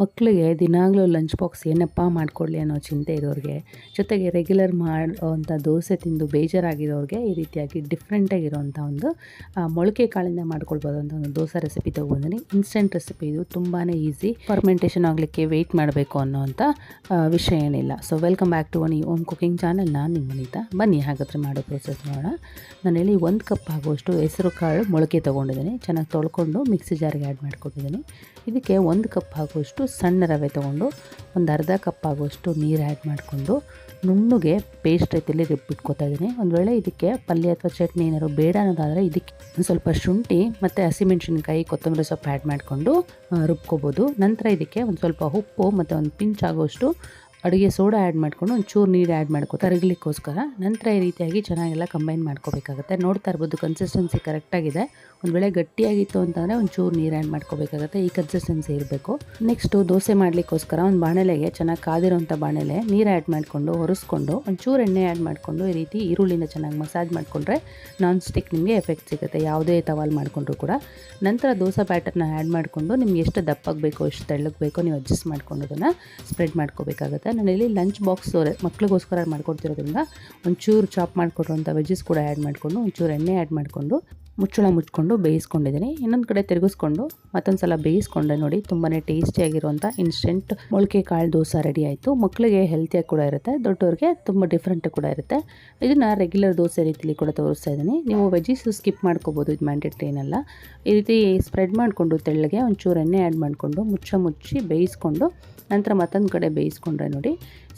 ಮಕ್ಕಳಿಗೆ ದಿನಾಗಲೂ lunch box ಏನಪ್ಪ ಮಾಡಿಕೊಡ್ಲಿ ಅನ್ನೋ ಚಿಂತೆ ಇರೋರಿಗೆ, ಜೊತೆಗೆ ರೆಗ್ಯುಲರ್ ಮಾಡುವಂಥ ದೋಸೆ ತಿಂದು ಬೇಜಾರಾಗಿರೋರಿಗೆ ಈ ರೀತಿಯಾಗಿ ಡಿಫ್ರೆಂಟಾಗಿರೋವಂಥ ಒಂದು ಮೊಳಕೆ ಕಾಳಿಂದ ಮಾಡ್ಕೊಳ್ಬೋದು ಅಂತ ಒಂದು ದೋಸೆ ರೆಸಿಪಿ ತೊಗೊಂಡಿದ್ದೀನಿ. ಇನ್ಸ್ಟೆಂಟ್ ರೆಸಿಪಿ ಇದು ತುಂಬಾ ಈಸಿ ಫರ್ಮೆಂಟೇಷನ್ ಆಗಲಿಕ್ಕೆ ವೆಯ್ಟ್ ಮಾಡಬೇಕು ಅನ್ನೋವಂಥ ವಿಷಯ ಏನಿಲ್ಲ. So welcome back to one ಈ ಓಮ್ ಕುಕಿಂಗ್ ಚಾನಲ್ ನಾನು ನಿಮ್ಮ ಮನೀತಾ ಬನ್ನಿ, ಹಾಗಾದರೆ ಮಾಡೋ ಪ್ರೊಸೆಸ್ ನೋಡೋಣ. ನಾನು ಹೇಳಿ ಒಂದು ಕಪ್ ಆಗುವಷ್ಟು ಹೆಸರು ಕಾಳು ಮೊಳಕೆ ತೊಗೊಂಡಿದ್ದೀನಿ. ಚೆನ್ನಾಗಿ ತೊಳ್ಕೊಂಡು ಮಿಕ್ಸಿ ಜಾರ್ಗೆ ಆ್ಯಡ್ ಮಾಡ್ಕೊಂಡಿದ್ದೀನಿ. ಇದಕ್ಕೆ ಒಂದು ಕಪ್ ಆಗುವಷ್ಟು ಸಣ್ಣ ರವೆ ತೊಗೊಂಡು ಒಂದು ಅರ್ಧ ಕಪ್ ಆಗುವಷ್ಟು ನೀರು ಆ್ಯಡ್ ಮಾಡಿಕೊಂಡು ನುಣ್ಣಗೆ ಪೇಸ್ಟ್ ರೀತಿಯಲ್ಲಿ ರುಬ್ಬಿಟ್ಕೊತಾ ಇದ್ದೀನಿ. ಒಂದು ವೇಳೆ ಇದಕ್ಕೆ ಪಲ್ಯ ಅಥವಾ ಚಟ್ನಿ ಏನಾದ್ರು ಬೇಡ ಅನ್ನೋದಾದರೆ ಇದಕ್ಕೆ ಒಂದು ಸ್ವಲ್ಪ ಶುಂಠಿ ಮತ್ತು ಹಸಿಮೆಣಸಿನ್ಕಾಯಿ ಕೊತ್ತಂಬರಿ ಸೊಪ್ಪು ಆ್ಯಡ್ ಮಾಡಿಕೊಂಡು ರುಬ್ಕೋಬೋದು. ನಂತರ ಇದಕ್ಕೆ ಒಂದು ಸ್ವಲ್ಪ ಉಪ್ಪು ಮತ್ತು ಒಂದು ಪಿಂಚ್ ಆಗುವಷ್ಟು ಅಡುಗೆ ಸೋಡಾ ಆ್ಯಡ್ ಮಾಡ್ಕೊಂಡು ಒಂಚೂರು ಚೂರು ನೀರು ಆ್ಯಡ್ ಮಾಡ್ಕೊ ಕರಗಲಿಕ್ಕೋಸ್ಕರ ನಂತರ ಈ ರೀತಿಯಾಗಿ ಚೆನ್ನಾಗೆಲ್ಲ ಕಂಬೈನ್ ಮಾಡ್ಕೋಬೇಕಾಗುತ್ತೆ. ನೋಡ್ತಾ ಇರ್ಬೋದು ಕನ್ಸಿಸ್ಟೆನ್ಸಿ ಕರೆಕ್ಟಾಗಿದೆ ಒಂದು ವೇಳೆ ಗಟ್ಟಿಯಾಗಿತ್ತು ಅಂತಂದರೆ ಒಂಚೂರು ಚೂರು ನೀರು ಆ್ಯಡ್ ಮಾಡ್ಕೋಬೇಕಾಗುತ್ತೆ. ಈ ಕನ್ಸಿಸ್ಟೆನ್ಸಿ ಇರಬೇಕು. ನೆಕ್ಸ್ಟು ದೋಸೆ ಮಾಡಲಿಕ್ಕೋಸ್ಕರ ಒಂದು ಬಾಣಲೆಗೆ ಚೆನ್ನಾಗಿ ಕಾದಿರೋಂಥ ಬಾಣಲೆ ನೀರು ಆ್ಯಡ್ ಮಾಡಿಕೊಂಡು ಹೊರಿಸ್ಕೊಂಡು ಒಂಚೂರು ಚೂರು ಎಣ್ಣೆ ಆ್ಯಡ್ ಮಾಡಿಕೊಂಡು ಈ ರೀತಿ ಈರುಳ್ಳಿನ ಚೆನ್ನಾಗಿ ಮಸಾಜ್ ಮಾಡಿಕೊಂಡ್ರೆ ನಾನ್ ಸ್ಟಿಕ್ ನಿಮಗೆ ಎಫೆಕ್ಟ್ ಸಿಗುತ್ತೆ. ಯಾವುದೇ ತವಾಲ್ ಮಾಡಿಕೊಂಡ್ರು ಕೂಡ. ನಂತರ ದೋಸೆ ಬ್ಯಾಟರ್ನ ಆ್ಯಡ್ ಮಾಡಿಕೊಂಡು ನಿಮ್ಗೆ ಎಷ್ಟು ದಪ್ಪಾಗಬೇಕು ಬೇಕೋ ಎಷ್ಟು ತೆಳ್ಳಗೆ ಬೇಕೋ ನೀವು ಅಡ್ಜಸ್ಟ್ ಮಾಡ್ಕೊಂಡು ಅದನ್ನು ಸ್ಪ್ರೆಡ್ ಮಾಡ್ಕೋಬೇಕಾಗುತ್ತೆ. ನಾನು ಇಲ್ಲಿ ಲಂಚ್ ಬಾಕ್ಸ್ ಮಕ್ಕಳಿಗೋಸ್ಕರ ಮಾಡ್ಕೊಡ್ತಿರೋದ್ರಿಂದ ಒಂಚೂರು ಚಾಪ್ ಮಾಡಿಕೊಡುವಂಥ ವೆಜ್ಜಸ್ ಕೂಡ ಆ್ಯಡ್ ಮಾಡಿಕೊಂಡು, ಒಂಚೂರು ಎಣ್ಣೆ ಆ್ಯಡ್ ಮಾಡಿಕೊಂಡು ಮುಚ್ಚಳ ಮುಚ್ಕೊಂಡು ಬೇಯಿಸ್ಕೊಂಡಿದ್ದೀನಿ. ಇನ್ನೊಂದು ಕಡೆ ತಿರುಗಿಸ್ಕೊಂಡು ಮತ್ತೊಂದು ಸಲ ಬೇಯಿಸ್ಕೊಂಡೆ ನೋಡಿ ತುಂಬಾ ಟೇಸ್ಟಿಯಾಗಿರುವಂಥ ಇನ್ಸ್ಟೆಂಟ್ ಮೊಳಕೆ ಕಾಳು ದೋಸೆ ರೆಡಿ ಆಯಿತು. ಮಕ್ಕಳಿಗೆ ಹೆಲ್ತಿಯಾಗಿ ಕೂಡ ಇರುತ್ತೆ, ದೊಡ್ಡವ್ರಿಗೆ ತುಂಬ ಡಿಫ್ರೆಂಟ್ ಕೂಡ ಇರುತ್ತೆ. ಇದನ್ನು ರೆಗ್ಯುಲರ್ ದೋಸೆ ರೀತಿಲಿ ಕೂಡ ತೋರಿಸ್ತಾ ಇದ್ದೀನಿ. ನೀವು ವೆಜ್ಜೀಸ್ ಸ್ಕಿಪ್ ಮಾಡ್ಕೋಬೋದು, ಇದು ಮ್ಯಾಂಡೇಟ್ರಿ ಏನಲ್ಲ. ಈ ರೀತಿ ಸ್ಪ್ರೆಡ್ ಮಾಡಿಕೊಂಡು ತೆಳ್ಳಗೆ ಒಂಚೂರು ಎಣ್ಣೆ ಆ್ಯಡ್ ಮಾಡಿಕೊಂಡು ಮುಚ್ಚ ಮುಚ್ಚಿ ಬೇಯಿಸ್ಕೊಂಡು ನಂತರ ಮತ್ತೊಂದು ಕಡೆ ಬೇಯಿಸ್ಕೊಂಡ್ರೆ ನೋಡಿ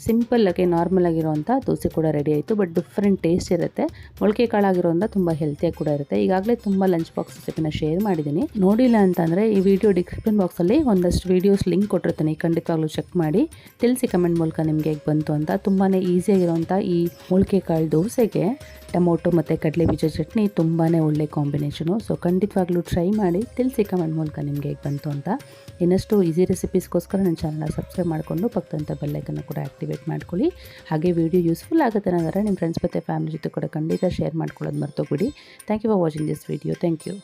ಸಿಂಪಲ್ಲಾಗಿ ನಾರ್ಮಲ್ ಆಗಿರುವಂಥ ದೋಸೆ ಕೂಡ ರೆಡಿ ಆಯಿತು ಬಟ್ ಡಿಫ್ರೆಂಟ್ ಟೇಸ್ಟ್ ಇರುತ್ತೆ. ಮೊಳಕೆ ಕಾಳಾಗಿರೋಂಥ ತುಂಬ ಹೆಲ್ತಿಯಾಗಿ ಕೂಡ ಇರುತ್ತೆ. ಈಗಾಗಲೇ ತುಂಬ ಲಂಚ್ ಬಾಕ್ಸ್ ರೆಸಿಪಿನ ಶೇರ್ ಮಾಡಿದ್ದೀನಿ ನೋಡಿಲ್ಲ ಅಂತಂದರೆ ಈ ವಿಡಿಯೋ ಡಿಸ್ಕ್ರಿಪ್ಷನ್ ಬಾಕ್ಸಲ್ಲಿ ಒಂದಷ್ಟು ವೀಡಿಯೋಸ್ ಲಿಂಕ್ ಕೊಟ್ಟಿರ್ತೀನಿ, ಖಂಡಿತವಾಗ್ಲೂ ಚೆಕ್ ಮಾಡಿ. ತಿಳಿಸಿ ಕಮೆಂಟ್ ಮೂಲಕ ನಿಮಗೆ ಹೇಗೆ ಬಂತು ಅಂತ. ತುಂಬಾ ಈಸಿಯಾಗಿರುವಂಥ ಈ ಮೊಳಕೆ ಕಾಳು ದೋಸೆಗೆ ಟೊಮೊಟೊ ಮತ್ತು ಕಡಲೆ ಬೀಜ ಚಟ್ನಿ ತುಂಬಾ ಒಳ್ಳೆ ಕಾಂಬಿನೇಷನು ಸೊ ಖಂಡಿತವಾಗ್ಲೂ ಟ್ರೈ ಮಾಡಿ, ತಿಳಿಸಿ ಕಮೆಂಟ್ ಮೂಲಕ ನಿಮಗೆ ಹೇಗೆ ಬಂತು ಅಂತ. ಇನ್ನಷ್ಟು ಈಸಿ ರೆಸಿಪೀಸ್ಗೋಸ್ಕರ ನನ್ನ ಚಾನಲ್ನ ಸಬ್ಸ್ಕ್ರೈಬ್ ಮಾಡಿಕೊಂಡು ಪಕ್ಕದಂಥ ಬೆಲ್ಲೈಕನ್ನು ಕೂಡ ಆ್ಯಕ್ಟಿವೇಟ್ ಮಾಡ್ಕೊಳ್ಳಿ. ಹಾಗೆ ವಿಡಿಯೋ ಯೂಸ್ಫುಲ್ ಆಗುತ್ತೆ ಅನ್ನೋದಾದ್ರೆ ನಿಮ್ಮ ಫ್ರೆಂಡ್ಸ್ ಮತ್ತು ಫ್ಯಾಮಿಲಿ ಜೊತೆ ಕೂಡ ಖಂಡಿತ ಶೇರ್ ಮಾಡ್ಕೊಳ್ಳೋದು ಮರ್ತೋಗ್ಬಿಡಿ. Thank you for watching this video thank you